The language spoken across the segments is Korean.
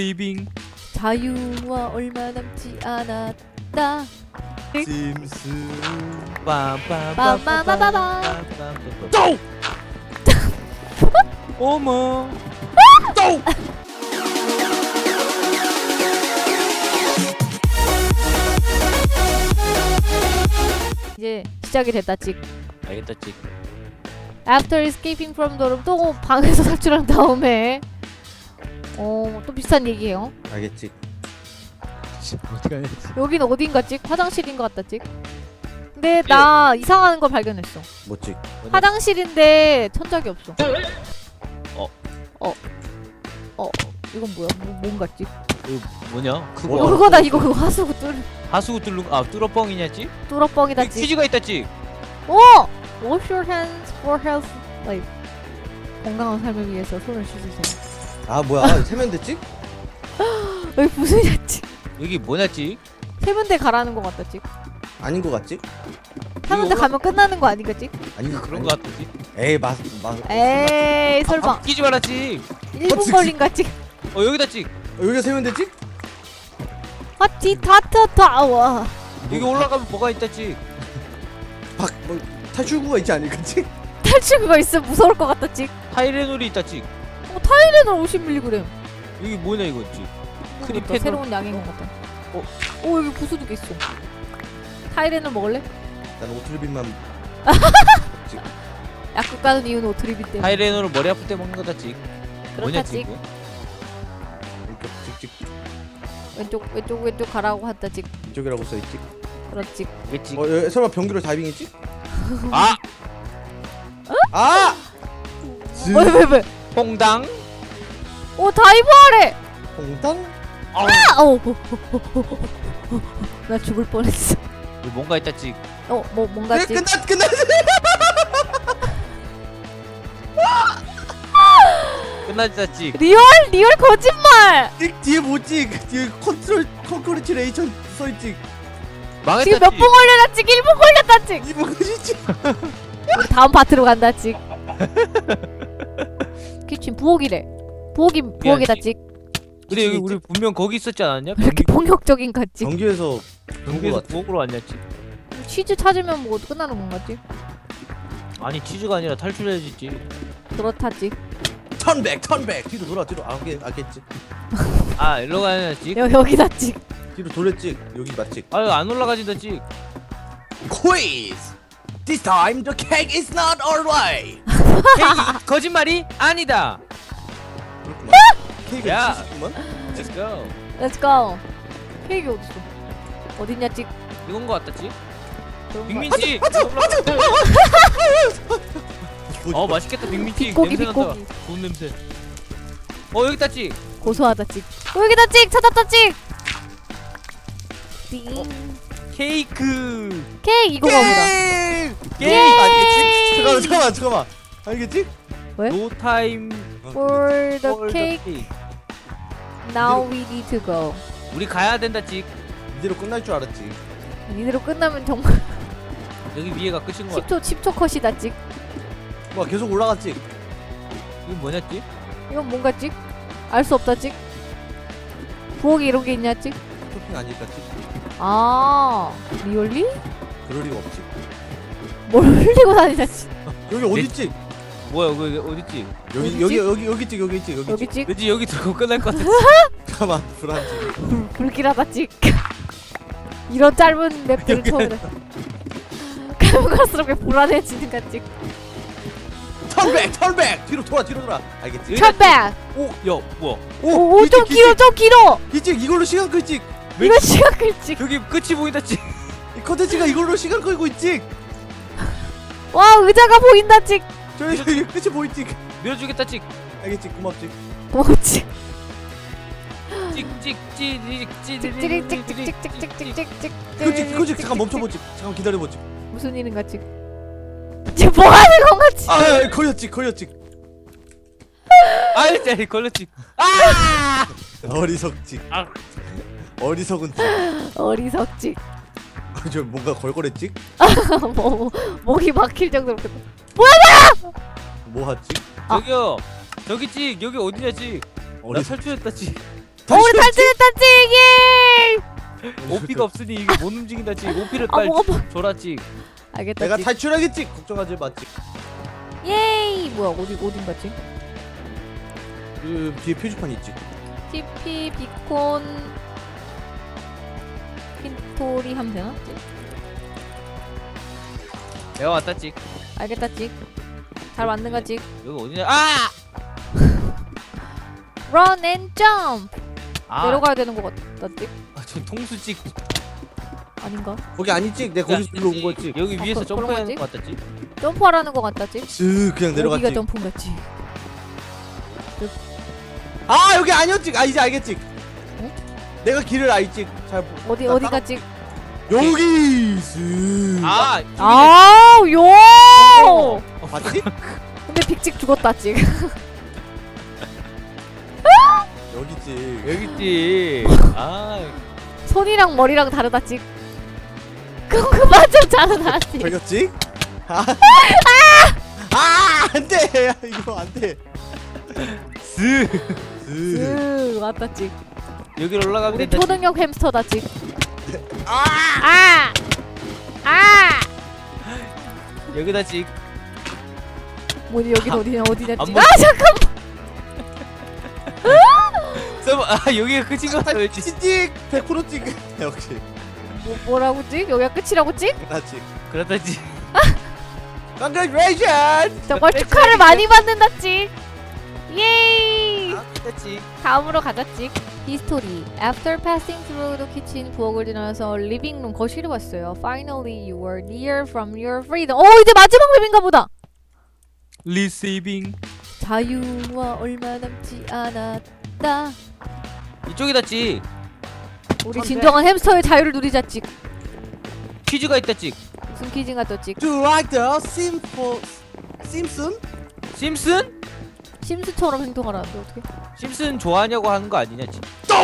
리빙 자유와 얼마 남지 않았다. 심스 빠바바바바. 또! 어머 이제 시작이 됐다 찍. 알겠다 찍 After escaping from the room 또 방에서 탈출한 다음에 어 또 비슷한 얘기예요. 알겠지 어떻게 하냐 여긴 어딘가 찍? 화장실인 것 같다 찍. 근데 나 이상한 걸 발견했어. 뭐지 화장실인데 천장이 없어. 어. 어. 어. 이건 뭐야? 뭐, 뭔가 찍? 이거 뭐냐 그거 그거다 이거 그거 하수구 뚫 하수구 뚫는 아 뚫어뻥이냐 찍 뚫어뻥이다 찍. 퀴즈가 있다 찍 오! Wash your hands for health life. 건강한 삶을 위해서 손을 씻으세요. 아 뭐야 세면대 찍? 여기 무슨 야지? 여기 뭐냐 찍 세면대 가라는 것 같다 찍. 아닌 거 같지? 세면대 올라- 가면 끝나는 거 아닌가 찍? 아닌 거 그런 거 같다 찍 에이 맞 맞. 에이 설마 끼지 찍 1분 찍- 걸린가 찍? 어 여기다 찍 여기가 세면대 찍? 하티 타타타 와. 여기 올라가면 뭐가 있다 찍 박뭐 탈출구가 있지 않을까 찍? 탈출구가 있으면 무서울 것 같다 찍. 타이레놀이 있다 찍 어, 타이레놀 50mg. 여기 뭐냐 그러니까 크리페놀. 새로운 약인 것 같다. 어? 오 여기 부수두개 있어. 타이레놀 먹을래? 난 오트르빈만 약국 가는 이유는 오트리비 때문에. 타이레놀을 머리 아플 때 먹는 거다 찍 뭐냐 찍? 이렇게 찍찍 왼쪽 왼쪽 왼쪽 가라고 한다 찍. 이쪽이라고 써 있지 그렇지. 이게 찍어 여기 설마 변기로 다이빙 했지? 아! 아! 왜 왜 왜? 퐁당 오 다이버하래. 홍당? 아! 아! 어, 어, 어, 어, 어, 어. 나 죽을 뻔했어. 여기 뭔가 있다 찍 어, 뭐 뭔가 네, 지 끝났 끝났 끝났다 찍 리얼 리얼 거짓말. 찍 뒤에 뭐지? 뒤에 컨트롤 컨그레츄레이션 써있지 망했다 지금 몇 찍 분 걸려다 찍? 1분 걸렸다 찍. 이거 뭐지? 우리 다음 파트로 간다 찍. 키친 부엌이래. 부엌이 미안해. 찍. 근데 여기 우리 분명 거기 있었지 않았냐? 왜 이렇게 폭력적인 가 찍. 경기에서 경기에서. 부엌으로 왔냐 찍 치즈 찾으면 뭐 끝나는 건가 찍? 아니 치즈가 아니라 탈출해야지 찍 그렇다 찍. 턴백 턴백 뒤로 돌아 뒤로 아, 알겠, 알겠지 아 일로 가야 찍여 여기다 찍. 뒤로 돌렸지 여기 맞지 아유 안 올라가진다 찍 quiz this time the cake is not alright 거짓말이 아니다? 케이크가 야. 치즈구만 Let's go Let's go. 케이크 어딨어? 어딨냐 찍? 이건 거 같다 찍 그런 거 빅민 같- 찍 어 맛있겠다 빅민 냄새 난다 빗고기. 좋은 냄새 어 여기 있다 찍 고소하다 찍. 어, 여기다 찍 찾았다 찍. 띵. 케이크 케이크 이거가 보다. 게임 케이크 알겠지? 잠깐만 잠깐만 잠깐만 알겠지? 노 타임 For the for the cake, cake. Now we need to go. 우리 가야 된다 찍 이대로 끝날 줄 알았지 이대로 끝나면 정말 여기 위에가 끝인 거 같아 10초 10초 컷이다 찍. 뭐 계속 올라갔지 이건 뭐냐 찍 이건 뭔가 찍? 알 수 없다 찍. 부엌에 이런 게 있냐 찍? 쇼핑 아닐까 지 아 리얼리? 그럴 리가 없지 뭘 흘리고 다니냐 찍? 여기 어디 있지? 뭐야 여기 어딨지 여기 어디지? 여기 여기 여기 있지 여기 있지 여기 여기 있지 찍? 왠지 여기 들고 끝날 것 같아 잠깐만 불안지 불, 불길하다 찍. 이런 짧은 맵들을 처음이다. 가면 갈수록 왜 불안해지는가 찍. 턴백 턴백 뒤로 돌아 뒤로 돌아 알겠지? 여기다 첫 백. 오야 뭐야 오, 좀 기찍, 길어, 좀 길어. 기찍 이걸로 시간 끌지 왜- 이거 시간 끌찍. 여기 끝이 보인다 찍이 컨텐츠가 이걸로 시간 끌고 있지 와, 의자가 보인다 찍. 저기 저기 끝이 보이지 밀어주겠다 찍 알겠지 고맙지 고맙지. 찍찍찍찍찍찍 찍찍찍찍찍찍찍찍찍찍. 그거지 그거지 잠깐 멈춰보지 잠깐 기다려보지 무슨 일인가 찍. 지금 뭐 하는 건가 찍. 아 걸렸지 걸렸지 아이 짜 걸렸지 아 어리석지 아. 어리석은 어리석지. 저 뭔가 걸걸했지 뭐 목이 막힐 정도로. 그- 뭐 하지 아. 저기요 저기 찍 여기 어디냐 찍나 어리 탈출했다 찍어 우리 탈출했다 찍 예! 오피가 없으니 이게 못 움직인다 찍 오피를 아 빨리 뭐가 뭐 줘라 찍 알겠다 내가 찍 탈출하겠지. 걱정하지 마. 찍. 예이 뭐야 어디 어딘가 찍그 뒤에 표지판 있지. TP 비콘 핀토리 하면 되나? 찍. 내가 왔다 찍 알겠다 찍. 잘 맞는가 찍. 여기 어디냐 아! Run and jump. 아 내려가야 되는 것 같다 찍. 아, 저 통수 찍 아닌가? 거기 아니 찍. 내가 거기서 야, 들어온 거지. 여기 아, 위에서 그- 그런 점프하는 거지? 거 같다 찍 점프하라는 것 같다 찍. 쓱 그냥 여기가 내려갔지. 점프인가 찍. 아 여기 아니었지. 아 이제 알겠지. 응? 내가 길을 알지. 잘 보. 어디 나 어디가 찍. 여기 쓱. 아! 아 요. 근데 빅찍 죽었다 찍. 여기지. 여기 있지 아 손이랑 머리랑 다르다 찍. 그거 그만 좀 자르다 찍. 저겼지? 아, 아, 안 돼. 이거 안 돼. 쓱 쓱. 으 맞다 찍. 여기로 올라가면 우리 된다 찍. 초능력 햄스터다 찍. 아! 아. 아. 여기다 찍 뭐지 여기 어디냐 어디냐 안 찍. 먹- 아 잠깐. 서버 아 여기가 끝인 거 같아 왠지 찍! 100% 찍! 역시. 뭐, 뭐라고 찍? 여기가 끝이라고 찍? 나 찍. 그렇다 찍 Congratulations! 정말 네, 축하를 찍. 많이 받는다 찍. 예이. 찍 다음으로 가자 찍. 히스토리. After passing through the kitchen 부엌을 지나서 리빙룸 거실에 왔어요. Finally you were near from your freedom. 어 이제 마지막 맵인가 보다. 리세이빙 자유와 얼마 남지 않았다. 이쪽이다 찍 우리. 진정한 햄스터의 자유를 누리자 찍. 퀴즈가 있다 찍 무슨 퀴즈가 또 찍. Do you like the simple Simpson? 심슨? 심스처럼 행동하라는데 어떻게? 심슨 좋아하냐고 하는 거 아니냐 찍 또!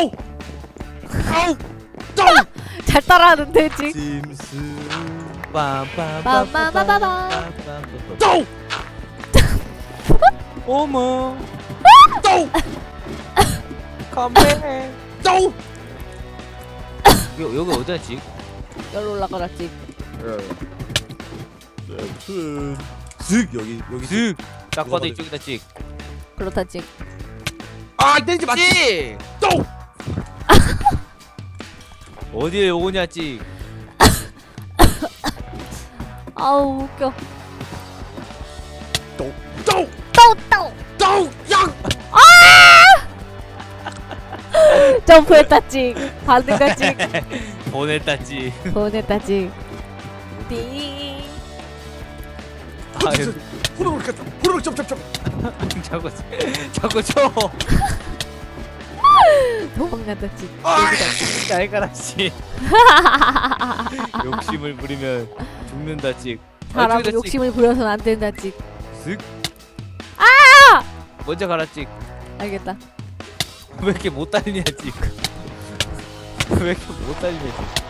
아우! 또! 잘 따라하는데 찍. Simpson. 빰빰빰빰빰빰. 또! 어머 또! 컴백 또! 여기, 여기 어디야 찍? 열로 올라가라 찍. Simpson. 쓱 여기 여기 슥! 딱 봐도 이쪽이다 찍 그렇다 찍. 아 때리지 마. 찍! 또! 어디에 오냐 찍 아우 웃겨. 점프했다 찍. 받는가 찍. 보냈다 찍 보냈다 찍. 띵. 아 여기 후루룩 갔다. 후루룩 점점점. 자꾸 자꾸 쳐 도망간다 찍. 아! 씨 욕심을 부리면 죽는다 찍 사람 찍. 욕심을 부려서는 안 된다 찍. 슥 먼저 가라 찍 알겠다. 왜 이렇게 못 달리냐 찍 왜 이렇게 못 달리냐 찍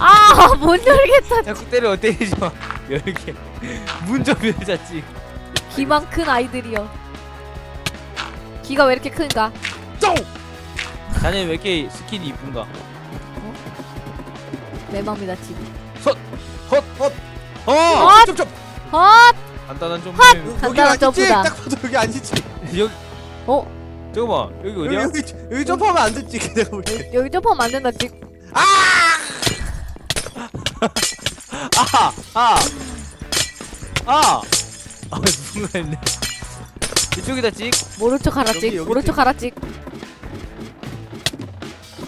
아, 못 열겠다. 자꾸 때려 때리지 마 이렇게 문 좀 열자 찍 기만 큰 아이들이여. 기가 왜 이렇게 큰가? 또! 자네 왜 이렇게 스킨이 이쁜가 내 맘이다 찍. 어 헛! 점점. 헛! 간단한 좀 간단한? 점프다. 딱 봐도 여기 아니지. 여기 어? 잠깐만 여기 여기 어디야 여기 여기 점프하면 안 됐지. 내가 볼 때. 여기 점프하면 안 된다 찍. 아! 아아 아! 아 누군가 했네 이쪽이다 찍 모른 척 하라 여기, 찍. 여기 모른 찍. 척 하라 찍.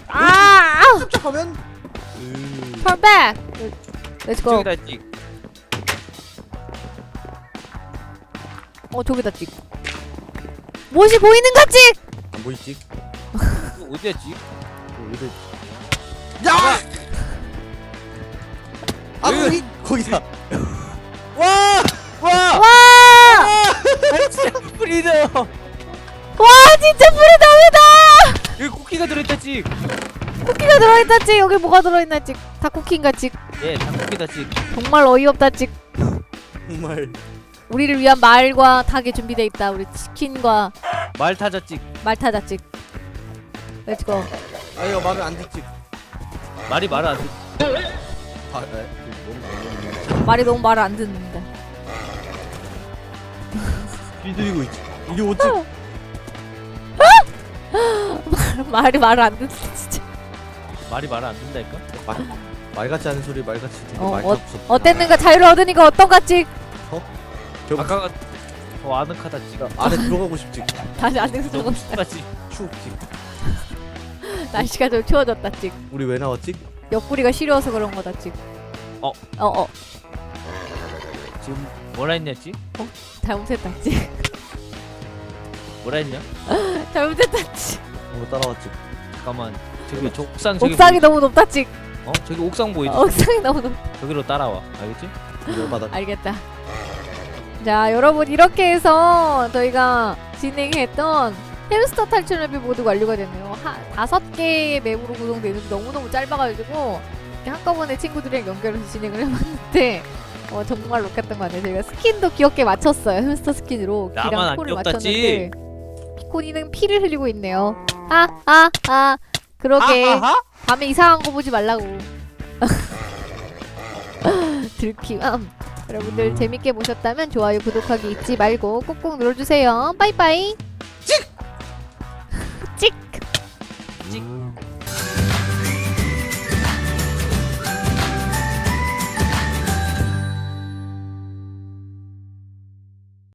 아! 점점하면. 음. Turn back. Let's go. 이쪽이다 찍 어 저기다 찍. 무엇이 보이는가 찍. 안 보이지? 어디야 찍 야! 아 여기- 거기 거기다. 와! 와! 와! 진짜 프리드 와 진짜 프리덤이다. 여기 쿠키가 들어있다 찍 쿠키가 들어있다 찍. 여기 뭐가 들어있나 찍. 다 쿠키인가 찍. 예, 닭고기다 찍 정말 어이없다 찍. 정말. 우리를 위한 말과 닭이 준비돼 있다. 우리 치킨과 말 타자 찍 말 타자 찍. 렛츠고 아 이거 말을 안 듣지 말이 말을 안 듣. 아, 네. 그 너무 말이 너무 말을 안 듣는데 비들이고 있지 이게 어찌 말이 말을 안 듣는데 진짜 말이 말을 안 듣는다니까. 말, 말 같지 않은 소리 말 같이 어, 말 어, 없어 어땠는가 자유를 얻으니까 어떤가지 저 아까가 더 아늑하다 지금. 안에 들어가고 싶지 다시 안 너무 춥다지. 추웠지 날씨가 좀 추워졌다 찍 우리 왜 나왔지? 옆구리가 시려워서 그런 거다 찍 어. 어 어 지금 뭐라 했냐지? 잘못했다 찍 뭐라 했냐? 잘못했다 찍뭐 따라왔지 잠깐만. 저기 저 옥상 저기 옥상이 보이지? 너무 높다 찍어 저기 옥상 보이지? 어, 옥상이 너무 높 저기로 따라와. 알겠지? 열받아 알겠다 자 여러분 이렇게 해서 저희가 진행했던 햄스터 탈출 맵이 모두 완료가 됐네요 하, 다섯 개의 맵으로 구성되는데 너무너무 짧아가지고 한꺼번에 친구들이랑 연결해서 진행을 해봤는데 어, 정말 로켓던 것 같아요 저희가 스킨도 귀엽게 맞췄어요 햄스터 스킨으로 나만 귀랑 안 코를 귀엽다지. 코니는 피를 흘리고 있네요 아 아, 아. 그러게 아하하? 밤에 이상한 거 보지 말라고. 들키함. 여러분들 재밌게 보셨다면 좋아요, 구독하기 잊지 말고 꾹꾹 눌러주세요. 빠이빠이. 찍. 찍. 찍.